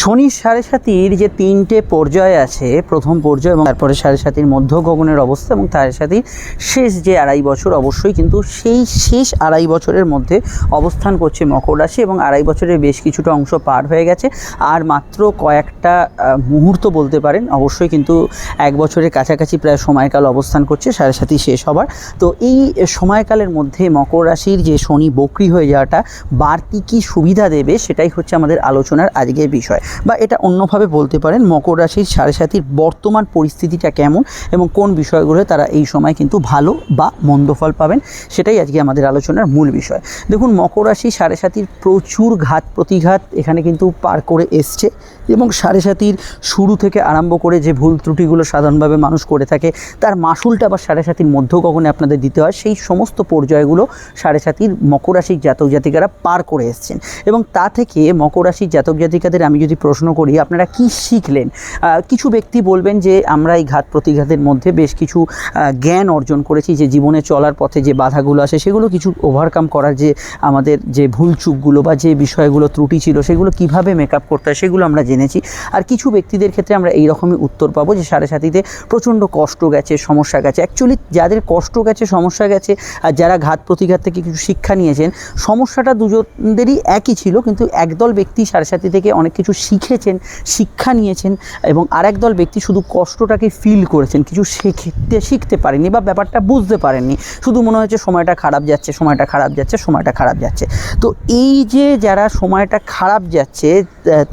শনি সাড়ে সাতির যে তিনটে পর্যায় আছে, প্রথম পর্যায় এবং তারপরে সাড়ে সাতির মধ্য গগনের অবস্থা এবং তার সাথে শেষ যে আড়াই বছর, অবশ্যই কিন্তু সেই শেষ আড়াই বছরের মধ্যে অবস্থান করছে মকর রাশি এবং আড়াই বছরের বেশ কিছুটা অংশ পার হয়ে গেছে। আর মাত্র কয়েকটা মুহূর্ত বলতে পারেন, অবশ্যই কিন্তু এক বছরের কাছাকাছি প্রায় সময়কাল অবস্থান করছে, সাড়ে সাতি শেষ হবার। তো এই সময়কালের মধ্যে মকর রাশির যে শনি বকরি হয়ে যাওয়াটা বাড়তি কী সুবিধা দেবে সেটাই হচ্ছে আমাদের আলোচনার আজকের বিষয়। বা এটা অন্যভাবে বলতে পারেন মকর রাশির সাড়ে সাতির বর্তমান পরিস্থিতিটা কেমন এবং কোন বিষয়গুলো তারা এই সময় কিন্তু ভালো বা মন্দ ফল পাবেন, সেটাই আজকে আমাদের আলোচনার মূল বিষয়। দেখুন, মকর রাশি সাড়ে সাতির প্রচুর ঘাত প্রতিঘাত এখানে কিন্তু পার করে এসছে এবং সাড়ে সাতির শুরু থেকে আরম্ভ করে যে ভুল ত্রুটিগুলো সাধারণভাবে মানুষ করে থাকে, তার মাসুলটা বা সাড়ে সাতির মধ্য গগনে আপনাদের দিতে হয়। সেই সমস্ত পর্যায়গুলো সাড়ে সাতির মকর রাশির জাতক জাতিকারা পার করে এসছেন এবং তা থেকে মকর রাশির জাতক জাতিকাদের আমি যদি প্রশ্ন করি, আপনারা কি শিখলেন? কিছু ব্যক্তি বলবেন যে, আমরা এই ঘাত প্রতিঘাতের মধ্যে বেশ কিছু জ্ঞান অর্জন করেছি যে, জীবনে চলার পথে যে বাধাগুলো আসে, সেগুলো কিছু ওভারকাম করার যে আমাদের যে ভুল চুকগুলো বা যে বিষয়গুলো ত্রুটি ছিল, সেগুলো কীভাবে মেকআপ করতে হয়, সেগুলো আমরা জেনেছি। আর কিছু ব্যক্তিদের ক্ষেত্রে আমরা এই রকমই উত্তর পাবো যে, সাড়ে সাতিতে প্রচণ্ড কষ্ট গেছে, সমস্যা গেছে। অ্যাকচুয়ালি যাদের কষ্ট গেছে, সমস্যা গেছে, আর যারা ঘাত প্রতিঘাত থেকে কিছু শিক্ষা নিয়েছেন, সমস্যাটা দুজনদেরই একই ছিল, কিন্তু একদল ব্যক্তি সাড়ে সাতি থেকে অনেক কিছু শিখেছেন, শিক্ষা নিয়েছেন এবং আরেক দল ব্যক্তি শুধু কষ্টটাকে ফিল করেছেন, কিছু শিখতে শিখতে পারেনি বা ব্যাপারটা বুঝতে পারেননি। শুধু মনে হয়েছে সময়টা খারাপ যাচ্ছে, সময়টা খারাপ যাচ্ছে, সময়টা খারাপ যাচ্ছে। তো এই যে যারা সময়টা খারাপ যাচ্ছে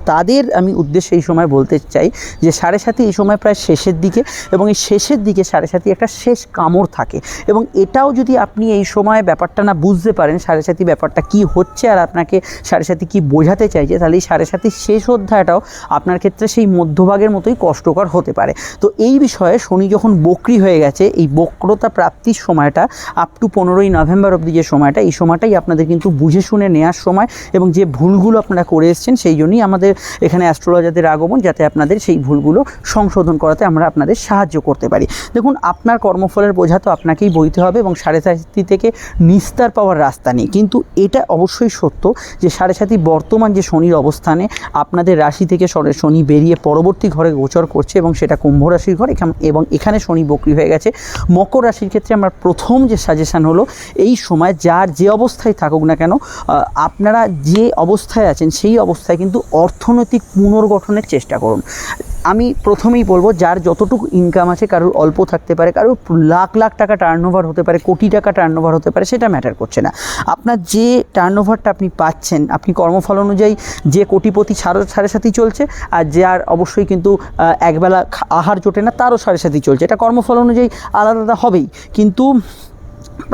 তাদের আমি উদ্দেশ্যে এই সময় বলতে চাই যে সাড়ে সাথে এই সময় প্রায় শেষের দিকে এবং এই শেষের দিকে সাড়ে সাথে একটা শেষ কামড় থাকে। এবং এটাও যদি আপনি এই সময় ব্যাপারটা না বুঝতে পারেন, সাড়ে সাথী ব্যাপারটা কি হচ্ছে আর আপনাকে সাড়ে সাথী কী বোঝাতে চাইছে, তাহলে এই সাড়ে সাথীর শেষ অধ্যায়টাও আপনার ক্ষেত্রে সেই মধ্যভাগের মতোই কষ্টকর হতে পারে। তো এই বিষয়ে শনি যখন বকরি হয়ে গেছে, এই বক্রতা প্রাপ্তির সময়টা আপ টু পনেরোই নভেম্বর অবধি যে সময়টা, এই সময়টাই আপনাদের কিন্তু বুঝে শুনে নেওয়ার সময় এবং যে ভুলগুলো আপনারা করে এসেছেন, সেই জন্যই আমাদের এখানে অ্যাস্ট্রোলজারদের আগমন যাতে আপনাদের সেই ভুলগুলো সংশোধন করাতে আমরা আপনাদের সাহায্য করতে পারি। দেখুন, আপনার কর্মফলের বোঝা তো আপনাকেই বইতে হবে এবং সাড়ে সাতি থেকে নিস্তার পাওয়ার রাস্তা নেই। কিন্তু এটা অবশ্যই সত্য যে সাড়ে সাতি বর্তমান যে শনির অবস্থানে আপনাদের রাশি থেকে শনি বেরিয়ে পরবর্তী ঘরে গোচর করছে এবং সেটা কুম্ভ রাশির ঘর এবং এখানে শনি বকরি হয়ে গেছে। মকর রাশির ক্ষেত্রে আমার প্রথম যে সাজেশান হলো, এই সময় যার যে অবস্থায় থাকুক না কেন আপনারা যে অবস্থায় আছেন সেই অবস্থায় কিন্তু অর্থনৈতিক পুনর্গঠনের চেষ্টা করুন। আমি প্রথমেই বলব, যার যতটুকু ইনকাম আছে, কারোর অল্প থাকতে পারে, কারোর লাখ লাখ টাকা টার্নওভার হতে পারে, কোটি টাকা টার্নওভার হতে পারে, সেটা ম্যাটার করছে না। আপনার যে টার্নওভারটা আপনি পাচ্ছেন, আপনি কর্মফল অনুযায়ী যে কোটিপতি সাড়ে সাড়ে সাথী চলছে, আর যার অবশ্যই কিন্তু একবেলা আহার জোটে না, তারও সাড়ে সাথী চলছে। এটা কর্মফল অনুযায়ী আলাদা আলাদা হবেই। কিন্তু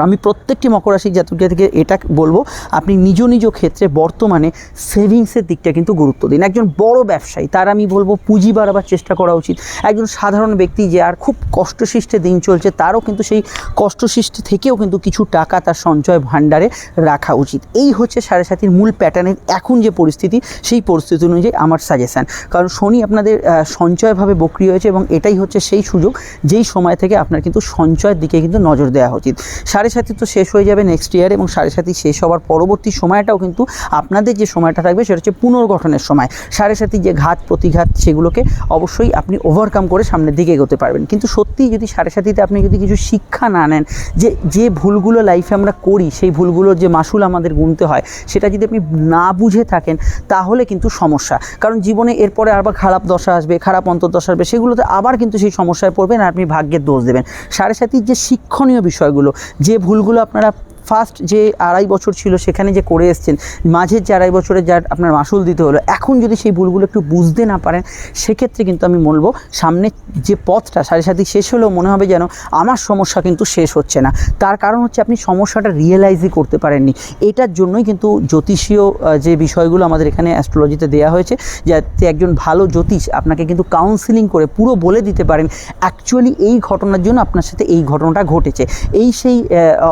আমি প্রত্যেকটি মকর রাশির জাতক জাতিকে এটা বলব, আপনি নিজ নিজ ক্ষেত্রে বর্তমানে সেভিংসের দিকটা কিন্তু গুরুত্ব দিন। একজন বড় ব্যবসায়ী, তার আমি বলব পুঁজি বাড়াবার চেষ্টা করা উচিত। একজন সাধারণ ব্যক্তি যে আর খুব কষ্টসৃষ্টে দিন চলছে, তারও কিন্তু সেই কষ্টসৃষ্টি থেকেও কিন্তু কিছু টাকা তার সঞ্চয় ভাণ্ডারে রাখা উচিত। এই হচ্ছে সাড়ে সাতির মূল প্যাটার্নের এখন যে পরিস্থিতি, সেই পরিস্থিতি অনুযায়ী আমার সাজেশান কারণ শনি আপনাদের সঞ্চয়ভাবে বক্রি হয়েছে এবং এটাই হচ্ছে সেই সুযোগ, যেই সময় থেকে আপনার কিন্তু সঞ্চয়ের দিকে কিন্তু নজর দেওয়া উচিত। সাড়ে সাতি তো শেষ হয়ে যাবে নেক্সট ইয়ার এবং সাড়ে সাতি শেষ হওয়ার পরবর্তী সময়টাও কিন্তু আপনাদের যে সময়টা থাকবে সেটা হচ্ছে পুনর্গঠনের সময়। সাড়ে সাতি যে ঘাত, প্রতিঘাত সেগুলোকে অবশ্যই আপনি ওভারকাম করে সামনের দিকে এগোতে পারবেন। কিন্তু সত্যিই যদি সাড়ে সাতিতে আপনি যদি কিছু শিক্ষা না নেন যে যে ভুলগুলো লাইফে আমরা করি, সেই ভুলগুলোর যে মাসুল আমাদের গুনতে হয়, সেটা যদি আপনি না বুঝে থাকেন, তাহলে কিন্তু সমস্যা। কারণ জীবনে এরপরে আবার খারাপ দশা আসবে, খারাপ অন্তর্দশা আসবে, সেগুলোতে আবার কিন্তু সেই সমস্যায় পড়বেন আর আপনি ভাগ্যের দোষ দেবেন। সাড়ে সাতির যে শিক্ষণীয় বিষয়গুলো যে ভুলগুলো আপনারা ফার্স্ট যে আড়াই বছর ছিল সেখানে যে করে এসছেন, মাঝের যে আড়াই বছরে যার আপনার মাসুল দিতে হলো, এখন যদি সেই ভুলগুলো একটু বুঝতে না পারেন, সেক্ষেত্রে কিন্তু আমি বলব সামনে যে পথটা সাড়ে সাথে শেষ হলেও মনে হবে যেন আমার সমস্যা কিন্তু শেষ হচ্ছে না। তার কারণ হচ্ছে আপনি সমস্যাটা রিয়েলাইজই করতে পারেননি। এটার জন্যই কিন্তু জ্যোতিষীয় যে বিষয়গুলো আমাদের এখানে অ্যাস্ট্রোলজিতে দেওয়া হয়েছে, যাতে একজন ভালো জ্যোতিষ আপনাকে কিন্তু কাউন্সিলিং করে পুরো বলে দিতে পারেন অ্যাকচুয়ালি এই ঘটনার জন্য আপনার সাথে এই ঘটনাটা ঘটেছে। এই সেই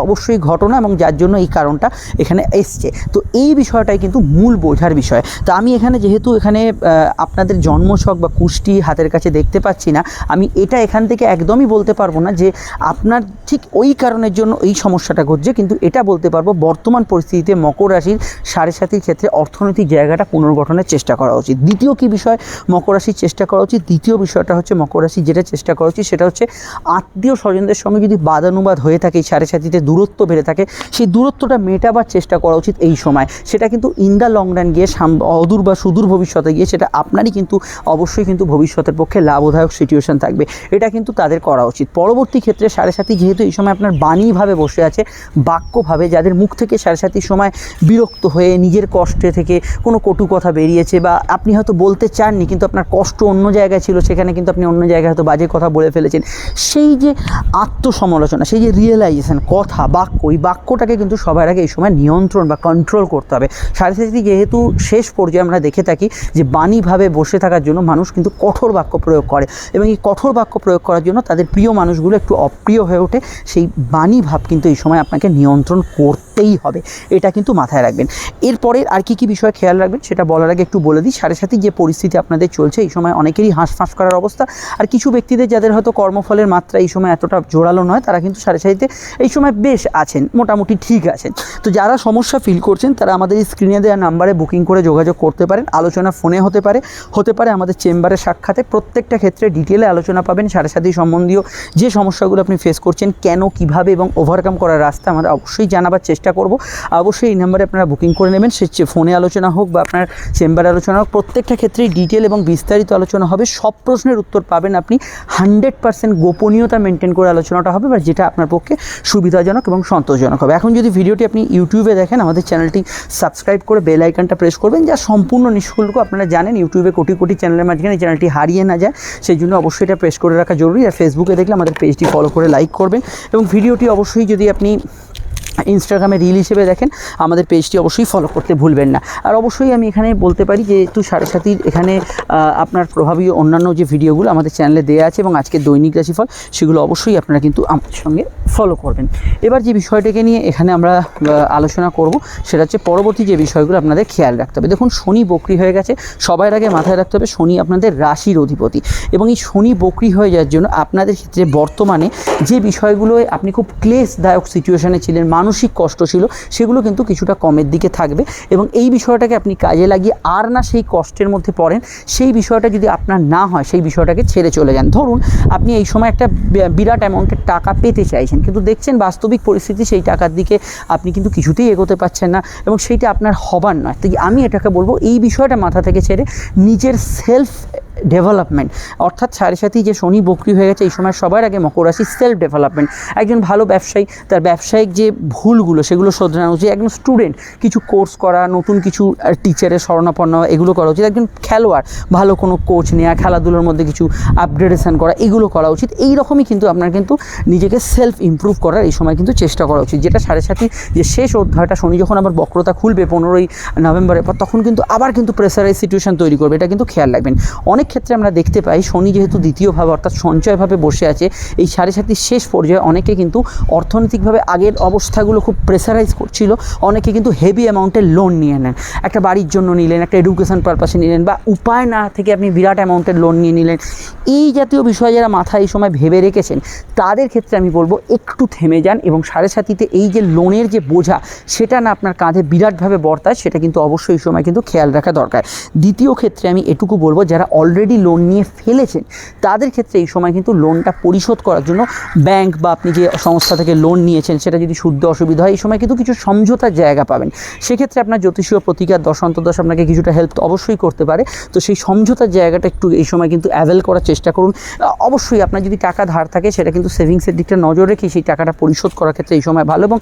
অবশ্যই ঘটনা এবং যার জন্য এই কারণটা এখানে এসছে। তো এই বিষয়টাই কিন্তু মূল বোঝার বিষয়। তো আমি এখানে যেহেতু এখানে আপনাদের জন্মছক বা কুষ্টি হাতের কাছে দেখতে পাচ্ছি না, আমি এটা এখান থেকে একদমই বলতে পারব না যে আপনার ঠিক ওই কারণের জন্য এই সমস্যাটা ঘটছে, কিন্তু এটা বলতে পারব বর্তমান পরিস্থিতিতে মকর রাশির সাড়ে সাতির ক্ষেত্রে অর্থনৈতিক জায়গাটা পুনর্গঠনের চেষ্টা করা উচিত। দ্বিতীয় কি বিষয়? মকর রাশির চেষ্টা করা উচিত। দ্বিতীয় বিষয়টা হচ্ছে মকর রাশি যেটা চেষ্টা করা উচিত সেটা হচ্ছে আত্মীয় স্বজনদের সঙ্গে যদি বাদানুবাদ হয়ে থাকে সাড়ে সাতিতে দূরত্ব বেড়ে থাকে সেই দূরত্বটা মেটাবার চেষ্টা করা উচিত এই সময়। সেটা কিন্তু ইন দ্য লং রান গিয়ে অদূর বা সুদূর ভবিষ্যতে গিয়ে সেটা আপনারই কিন্তু অবশ্যই কিন্তু ভবিষ্যতের পক্ষে লাভদায়ক সিচুয়েশন থাকবে। এটা কিন্তু তাদের করা উচিত। পরবর্তী ক্ষেত্রে সাড়ে সাথী যেহেতু এই সময় আপনার বাণীভাবে বসে আছে, বাক্যভাবে যাদের মুখ থেকে সাড়ে সাতির সময় বিরক্ত হয়ে নিজের কষ্টে থেকে কোনো কটু কথা বেরিয়েছে বা আপনি হয়তো বলতে চাননি কিন্তু আপনার কষ্ট অন্য জায়গায় ছিল, সেখানে কিন্তু আপনি অন্য জায়গায় হয়তো বাজে কথা বলে ফেলেছেন। সেই যে আত্মসমালোচনা, সেই যে রিয়েলাইজেশন কথা, বাক্য ওই বাক্যটাকে কিন্তু সবার আগে এই সময় নিয়ন্ত্রণ বা কন্ট্রোল করতে হবে। সাথে সাথে যেহেতু শেষ পর্যায়ে আমরা দেখে থাকি যে বাণীভাবে বসে থাকার জন্য মানুষ কিন্তু কঠোর বাক্য প্রয়োগ করে এবং এই কঠোর বাক্য প্রয়োগ করার জন্য তাদের প্রিয় মানুষগুলো একটু অপ্রিয় হয়ে ওঠে। সেই বাণী ভাব কিন্তু এই সময় আপনাকে নিয়ন্ত্রণ করতেই হবে। এটা কিন্তু মাথায় রাখবেন। এরপরে আর কি কি বিষয় খেয়াল রাখবেন সেটা বলার আগে একটু বলে দিই। সাড়ে সাথে যে পরিস্থিতি আপনাদের চলছে, এই সময় অনেকেরই হাঁসফাঁস করার অবস্থা। আর কিছু ব্যক্তিদের যাদের হয়তো কর্মফলের মাত্রা এই সময় এতটা জোরালো নয়, তারা কিন্তু সাড়ে সাথে এই সময় বেশ আছেন, মোটামুটি ঠিক আছেন। তো যারা সমস্যা ফিল করছেন, তারা আমাদের এই স্ক্রিনে দেওয়া নাম্বারে বুকিং করে যোগাযোগ করতে পারেন। আলোচনা ফোনে হতে পারে। হতে পারে আমাদের চেম্বারে সাক্ষাতে। প্রত্যেকটা ক্ষেত্রে ডিটেলে আলোচনা পাবেন। সাড়ে সাথে সম্বন্ধীয় যে সমস্যাগুলো আপনি ফেস করছেন, কেন, কীভাবে এবং ওভারকাম করার রাস্তা আমরা অবশ্যই জানাবার চেষ্টা করব। অবশ্যই এই নাম্বারে আপনারা বুকিং করে নেবেন। সে ফোনে আলোচনা হোক বা আপনার চেম্বারে আলোচনা হোক, প্রত্যেকটা ক্ষেত্রেই ডিটেল এবং বিস্তারিত আলোচনা হবে। সব প্রশ্নের উত্তর পাবেন আপনি। হান্ড্রেড পার্সেন্ট গোপনীয়তা মেনটেন করে আলোচনাটা হবে বা যেটা আপনার পক্ষে সুবিধাজনক এবং সন্তোষজনক হবে। এখন যদি ভিডিওটি আপনি ইউটিউবে দেখেন, আমাদের চ্যানেলটি সাবস্ক্রাইব করে বেল আইকনটা প্রেস করবেন। যা সম্পূর্ণ নিঃশুল্ক আপনারা জানেন, ইউটিউবে কোটি কোটি চ্যানেলের মাঝখানে চ্যানেলটি হারিয়ে না যায় সেই জন্য অবশ্যই এটা প্রেস করে রাখা জরুরি। আর ফেসবুকে দেখলে আমাদের পেজটি ফলো করে লাইক করবেন। এবং ভিডিওটি অবশ্যই যদি আপনি ইনস্টাগ্রামে রিল হিসেবে দেখেন, আমাদের পেজটি অবশ্যই ফলো করতে ভুলবেন না। আর অবশ্যই আমি এখানে বলতে পারি যে, একটু সাড়ে সাতির এখানে আপনার প্রভাবী অন্যান্য যে ভিডিওগুলো আমাদের চ্যানেলে দেওয়া আছে এবং আজকে দৈনিক রাশিফল, সেগুলো অবশ্যই আপনারা কিন্তু আমাদের সঙ্গে ফলো করবেন। এবার যে বিষয়টাকে নিয়ে এখানে আমরা আলোচনা করব, সেটা হচ্ছে পরবর্তী যে বিষয়গুলো আপনাদের খেয়াল রাখতে হবে। দেখুন, শনি বকরি হয়ে গেছে সবার আগে মাথায় রাখতে হবে, শনি আপনাদের রাশির অধিপতি। এবং এই শনি বকরি হয়ে যাওয়ার জন্য আপনাদের ক্ষেত্রে বর্তমানে যে বিষয়গুলোয় আপনি খুব ক্লেশদায়ক সিচুয়েশানে ছিলেন মানসিক কষ্ট ছিল, সেগুলো কিন্তু কিছুটা কমের দিকে থাকবে এবং এই বিষয়টাকে আপনি কাজে লাগিয়ে আর না সেই কষ্টের মধ্যে পড়েন, সেই বিষয়টা যদি আপনার না হয়, সেই বিষয়টাকে ছেড়ে চলে যান। ধরুন, আপনি এই সময় একটা বিরাট অ্যামাউন্টের টাকা পেতে চাইছেন, কিন্তু দেখছেন বাস্তবিক পরিস্থিতি, সেই টাকার দিকে আপনি কিন্তু কিছুতেই এগোতে পারছেন না এবং সেইটা আপনার হবার নয়। তাই আমি এটাকে বলব, এই বিষয়টা মাথা থেকে ছেড়ে নিজের সেলফ ডেভেলপমেন্ট। অর্থাৎ সাড়ে সাথে যে শনি বকরি হয়ে গেছে, এই সময় সবার আগে মকর রাশি সেলফ ডেভেলপমেন্ট একজন ভালো ব্যবসায়ী, তার ব্যবসায়িক যে ভুলগুলো, সেগুলো শোধরানো উচিত। একজন স্টুডেন্ট কিছু কোর্স করা, নতুন কিছু টিচারের শরণাপন্ন এগুলো করা উচিত। একজন খেলোয়াড়, ভালো কোনো কোচ নেওয়া খেলাধুলোর মধ্যে কিছু আপগ্রেডেশন করা, এগুলো করা উচিত। এই রকমই কিন্তু আপনার কিন্তু নিজেকে সেলফ ইমপ্রুভ করার এই সময় কিন্তু চেষ্টা করা উচিত। যেটা সাড়ে সাথে যে শেষ অধ্যায়টা, শনি যখন আবার বক্রতা খুলবে পনেরোই নভেম্বরের পর, তখন কিন্তু আবার কিন্তু প্রেসারাইজ সিচুয়েশন তৈরি করবে। এটা কিন্তু খেয়াল রাখবেন। অনেক ক্ষেত্রে আমরা দেখতে পাই, শনি যেহেতু দ্বিতীয়ভাবে অর্থাৎ সঞ্চয়ভাবে বসে আছে, এই সাড়ে সাতির শেষ পর্যায়ে অনেকে কিন্তু অর্থনৈতিকভাবে আগের অবস্থাগুলো খুব প্রেসারাইজ করছিল, অনেকে কিন্তু হেভি অ্যামাউন্টের লোন নিয়ে নেন। একটা বাড়ির জন্য নিলেন, একটা এডুকেশন পারপাসে নিলেন বা উপায় না থেকে আপনি বিরাট অ্যামাউন্টের লোন নিয়ে নিলেন। এই জাতীয় বিষয় যারা মাথায় এই সময় ভেবে রেখেছেন, তাদের ক্ষেত্রে আমি বলব একটু থেমে যান এবং সাড়ে সাতিতে এই যে লোনের যে বোঝা, সেটা না আপনার কাঁধে বিরাটভাবে বর্তায়, সেটা কিন্তু অবশ্যই এই সময় কিন্তু খেয়াল রাখা দরকার। দ্বিতীয় ক্ষেত্রে আমি এটুকু বলব, যারা অলরেডি লোন নিয়ে ফেলেছেন, তাদের ক্ষেত্রে এই সময় কিন্তু লোনটা পরিশোধ করার জন্য ব্যাংক বা আপনি যে সংস্থা থেকে লোন নিয়েছেন, সেটা যদি শুদ্ধ অসুবিধা হয়, এই সময় কিন্তু কিছু সমঝোতার জায়গা পাবেন। সেক্ষেত্রে আপনার জ্যোতিষীয় প্রতিকার দশ অন্তদশ আপনাকে কিছুটা হেল্প অবশ্যই করতে পারে। তো সেই সমঝোতার জায়গাটা একটু এই সময় কিন্তু অ্যাভেল করার চেষ্টা করুন। অবশ্যই আপনার যদি টাকা ধার থাকে, সেটা কিন্তু সেভিংসের দিকটা নজর রেখে সেই টাকাটা পরিশোধ করার ক্ষেত্রে এই সময় ভালো এবং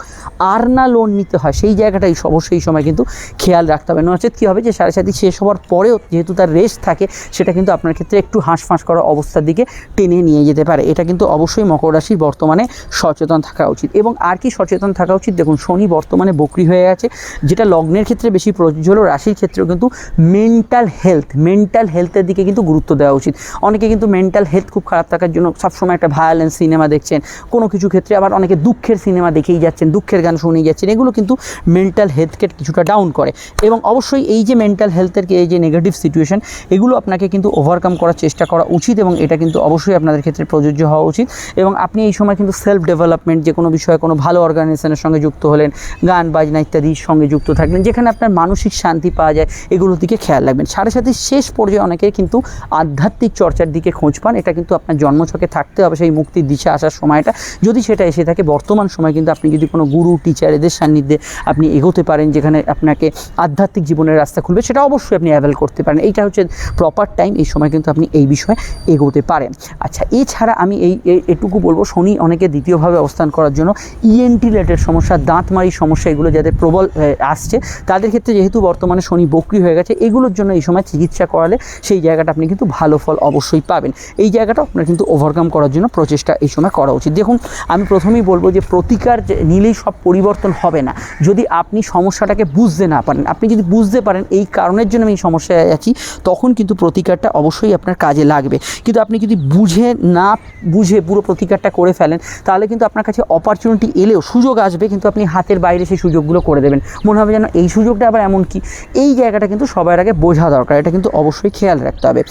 আর না লোন নিতে হয়, সেই জায়গাটাই অবশ্যই এই সময় কিন্তু খেয়াল রাখতে হবে। নচেত কী হবে যে সাড়ে সাথে শেষ হওয়ার পরেও যেহেতু তার রেস্ট থাকে, সেটা কিন্তু কিন্তু আপনার ক্ষেত্রে একটু হাঁসফাঁস করা অবস্থার দিকে টেনে নিয়ে যেতে পারে। এটা কিন্তু অবশ্যই মকর রাশির বর্তমানে সচেতন থাকা উচিত। এবং আর কি সচেতন থাকা উচিত? দেখুন, শনি বর্তমানে বকরি হয়ে গেছে যেটা লগ্নের ক্ষেত্রে বেশি প্রযোজ্য হলো, রাশির ক্ষেত্রেও কিন্তু মেন্টাল হেলথ মেন্টাল হেলথের দিকে কিন্তু গুরুত্ব দেওয়া উচিত। অনেকে কিন্তু মেন্টাল হেলথ খুব খারাপ থাকার জন্য সবসময় একটা ভায়োলেন্স সিনেমা দেখছেন, কোনো কিছু ক্ষেত্রে আবার অনেকে দুঃখের সিনেমা দেখেই যাচ্ছেন, দুঃখের গান শুনেই যাচ্ছেন, এগুলো কিন্তু মেন্টাল হেলথকে কিছুটা ডাউন করে। এবং অবশ্যই এই যে মেন্টাল হেলথের এই যে নেগেটিভ সিচুয়েশন এগুলো আপনাকে কিন্তু ওভারকাম করার চেষ্টা করা উচিত এবং এটা কিন্তু অবশ্যই আপনাদের ক্ষেত্রে প্রযোজ্য হওয়া উচিত। এবং আপনি এই সময় কিন্তু সেলফ ডেভেলপমেন্ট যে কোনো বিষয়ে কোনো ভালো অর্গানাইজেশনের সঙ্গে যুক্ত হলেন, গান, বাজনা ইত্যাদির সঙ্গে যুক্ত থাকলেন যেখানে আপনার মানসিক শান্তি পাওয়া যায়, এগুলোর দিকে খেয়াল রাখবেন। সাড়ে সাথে শেষ পর্যায়ে অনেকের কিন্তু আধ্যাত্মিক চর্চার দিকে খোঁজ পান, এটা কিন্তু আপনার জন্মছকে থাকতে হবে, সেই মুক্তির দিশা আসার সময়টা। যদি সেটা এসে থাকে, বর্তমান সময় কিন্তু আপনি যদি কোনো গুরু টিচার এদের সান্নিধ্যে আপনি এগোতে পারেন, যেখানে আপনাকে আধ্যাত্মিক জীবনের রাস্তা খুলবে, সেটা অবশ্যই আপনি অ্যাভেল করতে পারেন। এইটা হচ্ছে প্রপার টাইম এই সময় কিন্তু আপনি এই বিষয়ে এগোতে পারেন। আচ্ছা এছাড়া আমি এই এটুকু বলব, শনি অনেকে দ্বিতীয়ভাবে অবস্থান করার জন্য ইএনটি রিলেটেড সমস্যা দাঁতমারির সমস্যা, এগুলো যাদের প্রবল আসছে, তাদের ক্ষেত্রে যেহেতু বর্তমানে শনি বকরি হয়ে গেছে, এগুলোর জন্য এই সময় চিকিৎসা করালে সেই জায়গাটা আপনি কিন্তু ভালো ফল অবশ্যই পাবেন। এই জায়গাটা আপনার কিন্তু ওভারকাম করার জন্য প্রচেষ্টা এই সময় করা উচিত। দেখুন, আমি প্রথমেই বলব যে প্রতিকার নিলেই সব পরিবর্তন হবে না। যদি আপনি সমস্যাটাকে বুঝতে না পারেন, আপনি যদি বুঝতে পারেন এই কারণের জন্য আমি সমস্যায় আছি, তখন কিন্তু প্রতিকারটা অবশ্যই আপনার কাজে লাগবে। কিন্তু আপনি যদি বুঝে না বুঝে পুরো প্রতিকারটা করে ফেলেন, তাহলে কিন্তু আপনার কাছে অপরচুনিটি এলেও সুযোগ আসবে, কিন্তু আপনি হাতের বাইরে সেই সুযোগগুলো করে দেবেন। মনে হবে যেন এই সুযোগটা আবার এমন কি? এই জায়গাটা কিন্তু সবার আগে বোঝা দরকার, এটা কিন্তু অবশ্যই খেয়াল রাখতে হবে।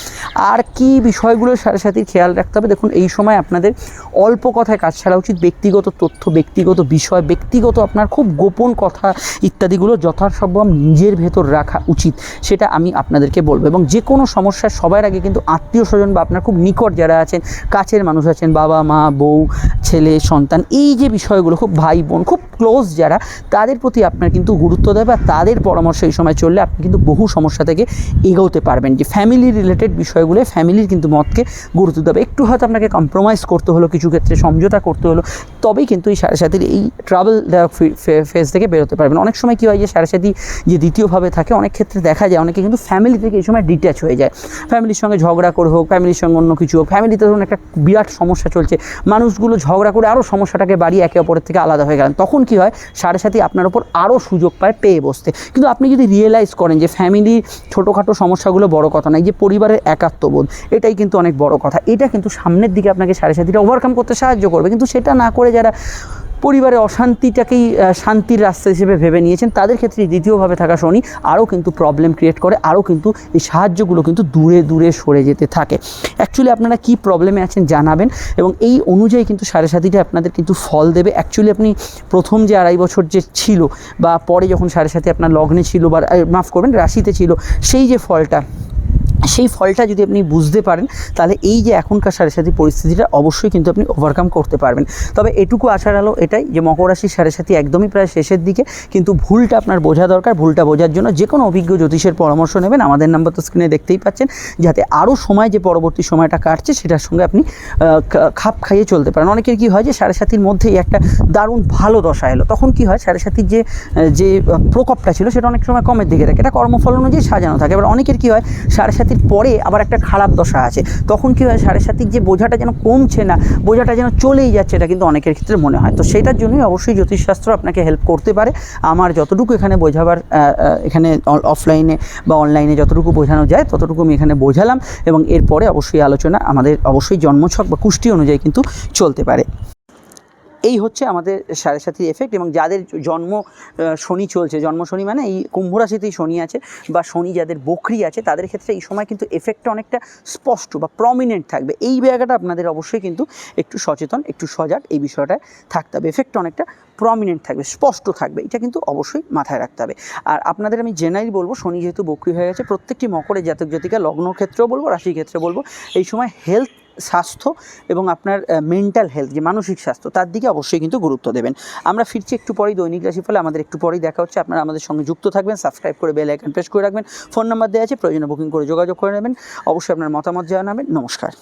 আর কি বিষয়গুলোর সাথে সাথে খেয়াল রাখতে হবে? দেখুন, এই সময় আপনাদের অল্প কথায় কাজ ছাড়া উচিত। ব্যক্তিগত তথ্য, ব্যক্তিগত বিষয়, ব্যক্তিগত আপনার খুব গোপন কথা ইত্যাদিগুলো যথাসম্ভব নিজের ভেতর রাখা উচিত, সেটা আমি আপনাদেরকে বলব। এবং যে কোনো সমস্যার সবার আগে কিন্তু আত্মীয় স্বজন বা আপনার খুব নিকট যারা আছেন, কাছের মানুষ আছেন, বাবা, মা, বউ, ছেলে, সন্তান, এই যে বিষয়গুলো, খুব ভাই, বোন, খুব ক্লোজ যারা, তাদের প্রতি আপনার কিন্তু গুরুত্ব দেবে বা তাদের পরামর্শ এই সময় চললে আপনি কিন্তু বহু সমস্যা থেকে এগোতে পারবেন যে ফ্যামিলি রিলেটেড বিষয়গুলো ফ্যামিলির কিন্তু মতকে গুরুত্ব দেবে। একটু হয়তো আপনাকে কম্প্রোমাইজ করতে হলো, কিছু ক্ষেত্রে সমঝোতা করতে হলো, তবেই কিন্তু এই সাড়ে সাথীর এই ট্রাভেল ফেজ থেকে বেরোতে পারবেন। অনেক সময় কী হয় যে সাড়ে সাথী যে দ্বিতীয়ভাবে থাকে, অনেক ক্ষেত্রে দেখা যায়, অনেকে কিন্তু ফ্যামিলি থেকে এই সময় ডিট্যাচ হয়ে যায়। ফ্যামিলির সঙ্গে ঝগড়া করে হোক, ফ্যামিলির সঙ্গে অন্য কিছু হোক, ফ্যামিলিতে ধরুন একটা বিরাট সমস্যা চলছে, মানুষগুলো ঝগড়া করে আরও সমস্যাটাকে বাড়িয়ে একে অপরের থেকে আলাদা হয়ে গেলেন। তখন কি হয়? সাড়ে সাথী আপনার ওপর আরও সুযোগ পায় পেয়ে বসতে। কিন্তু আপনি যদি রিয়েলাইজ করেন যে ফ্যামিলির ছোটোখাটো সমস্যাগুলো বড় কথা নয়, যে পরিবারের একাত্মবোধ এটাই কিন্তু অনেক বড় কথা। এটা কিন্তু সামনের দিকে আপনাকে সাড়ে সাথীটা ওভারকাম করতে সাহায্য করবে। কিন্তু সেটা না করে যারা পরিবারে অশান্তিটাকেই শান্তির রাস্তা হিসেবে ভেবে নিয়েছেন। তাদের ক্ষেত্রে দ্বিতীয়ভাবে থাকা শনি আরও কিন্তু প্রবলেম ক্রিয়েট করে, আরও কিন্তু এই সাহায্যগুলো কিন্তু দূরে দূরে সরে যেতে থাকে। অ্যাকচুয়ালি আপনারা কী প্রবলেমে আছেন জানাবেন এবং এই অনুযায়ী কিন্তু সাড়ে সাথীটা আপনাদের কিন্তু ফল দেবে। অ্যাকচুয়ালি আপনি প্রথম যে আড়াই বছর যে ছিল বা পরে যখন সাড়ে সাথে আপনার লগ্নে ছিল বা মাফ করবেন, রাশিতে ছিল, সেই যে ফলটা সেই ফলটা যদি আপনি বুঝতে পারেন, তাহলে এই যে এখনকার সাড়ে সাথী পরিস্থিতিটা অবশ্যই কিন্তু আপনি ওভারকাম করতে পারবেন। তবে এটুকু আশার আলো এটাই যে মকর রাশির সাড়ে সাথী একদমই প্রায় শেষের দিকে, কিন্তু ভুলটা আপনার বোঝা দরকার, ভুলটা বোঝার জন্য যে কোনো অভিজ্ঞ জ্যোতিষের পরামর্শ নেবেন। আমাদের নাম্বার তো স্ক্রিনে দেখতেই পাচ্ছেন, যাতে আরও সময় যে পরবর্তী সময়টা কাটছে, সেটার সঙ্গে আপনি খাপ খাইয়ে চলতে পারেন। অনেকের কী হয় যে সাড়ে সাথীর মধ্যেই একটা দারুণ ভালো দশা এলো, তখন কি হয় সাড়ে সাথীর যে যে প্রকোপটা ছিল, সেটা অনেক সময় কমের দিকে থাকে। এটা কর্মফল অনুযায়ী সাজানো থাকে। এবার অনেকের কী হয়, সাড়ে সাথীর পরে আবার একটা খারাপ দশা আছে। তখন কী হয়, সাড়ে সাথীর যে বোঝাটা যেন কমছে না, বোঝাটা যেন চলেই যাচ্ছে, এটা কিন্তু অনেকের ক্ষেত্রে মনে হয়। তো সেটার জন্যই অবশ্যই জ্যোতিষশাস্ত্র আপনাকে হেল্প করতে পারে। আমার যতটুকু এখানে বোঝাবার এখানে অফলাইনে বা অনলাইনে যতটুকু বোঝানো যায়, ততটুকু আমি এখানে বোঝালাম এবং এরপরে অবশ্যই আলোচনা, আমাদের অবশ্যই জন্মছক বা কুষ্টি অনুযায়ী কিন্তু চলতে পারে। এই হচ্ছে আমাদের সাড়ে সাথী এফেক্ট এবং যাদের জন্ম শনি চলছে, জন্ম শনি মানে এই কুম্ভ রাশিতেই শনি আছে বা শনি যাদের বকরি আছে, তাদের ক্ষেত্রে এই সময় কিন্তু এফেক্টটা অনেকটা স্পষ্ট বা প্রমিনেন্ট থাকবে। এই জায়গাটা আপনাদের অবশ্যই কিন্তু একটু সচেতন, একটু সজাগ এই বিষয়টায় থাকতে হবে। এফেক্ট অনেকটা প্রমিনেন্ট থাকবে, স্পষ্ট থাকবে। এটা কিন্তু অবশ্যই মাথায় রাখতে হবে। আর আপনাদের আমি জেনারেলি বলব, শনি যেহেতু বকরি হয়ে গেছে, প্রত্যেকটি মকরের জাতক জাতিকা লগ্ন ক্ষেত্রেও বলব রাশির ক্ষেত্রে বলব, এই সময় হেলথ স্বাস্থ্য এবং আপনার মেন্টাল হেলথ যে মানসিক স্বাস্থ্য, তার দিকে অবশ্যই কিন্তু গুরুত্ব দেবেন। আমরা ফিরছি একটু পরেই দৈনিক রাশি ফলে আমাদের একটু পরেই দেখা হচ্ছে। আপনারা আমাদের সঙ্গে যুক্ত থাকবেন সাবস্ক্রাইব করে বেল আইকন প্রেস করে রাখবেন। ফোন নাম্বার দেওয়া আছে, প্রয়োজনে বুকিং করে যোগাযোগ করে নেবেন। অবশ্যই আপনার মতামত জানাবেন। নমস্কার।